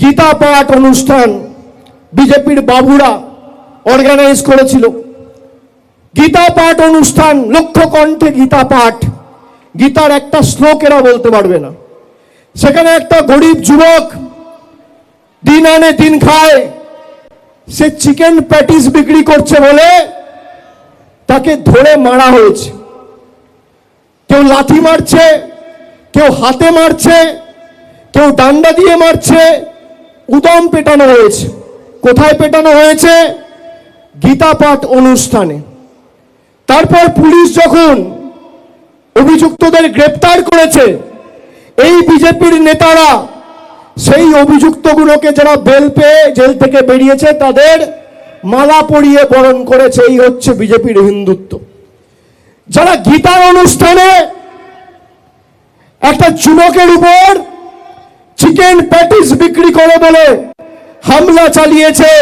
গীতা পাঠ অনুষ্ঠান বিজেপির বাবুরা অর্গানাইজ করেছিল। গীতা পাঠ অনুষ্ঠান, লক্ষ্য কণ্ঠে গীতা পাঠ। গীতার একটা শ্লোক এরা বলতে পারবে না। সেখানে একটা গরিব যুবক দিন আনে দিন খায়। সে চিকেন প্যাটিস বিক্রি করছে বলে তাকে ধরে মারা হয়েছে। কেউ লাথি মারছে, কেউ হাতে মারছে, কেউ ডান্ডা দিয়ে মারছে উদম পেটানো হয়েছে। কোথায় পেটানো হয়েছে? গীতা পাঠ অনুষ্ঠানে। তারপর পুলিশ যখন অভিযুক্তদের গ্রেপ্তার করেছে, এই বিজেপির নেতারা সেই অভিযুক্তগুলোকে যারা বেল পেয়ে জেল থেকে বেরিয়েছে, তাদের মালা পরিয়ে বরণ করেছে। এই হচ্ছে বিজেপির হিন্দুত্ব। যারা গীতার অনুষ্ঠানে একটা যুবকের উপর চিকেন প্যাটিস বিক্রি করে বলে হামলা চালিয়েছে।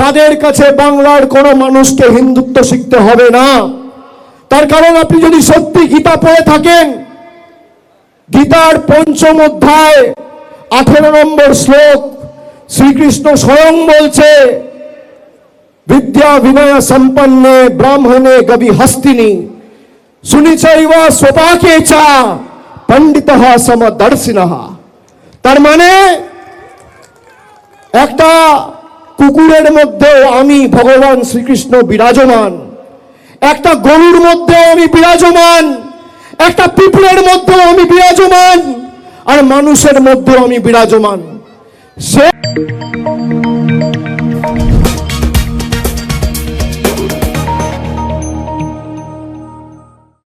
তাদের কাছে বাংলার কোনো মানুষকে হিন্দুত্ব শিখতে হবে না। তার কারণ আপনি যদি সত্যি গীতা পড়ে থাকেন, গীতার পঞ্চম অধ্যায়, আঠেরো নম্বর শ্লোক, শ্রীকৃষ্ণ স্বয়ং বলছে, বিদ্যা বিনয় সম্পন্নে ব্রাহ্মণে গবি হস্তিনী। সুনিচৈব সোপাকে চা, পণ্ডিত সমদর্শিন। তার মানে একটা কুকুরের মধ্যেও আমি ভগবান শ্রীকৃষ্ণ বিরাজমান। একটা গরুর মধ্যে আমি বিরাজমান। একটা পিঁপড়ের মধ্যেও আমি বিরাজমান। আর মানুষের মধ্যেও আমি বিরাজমান। সে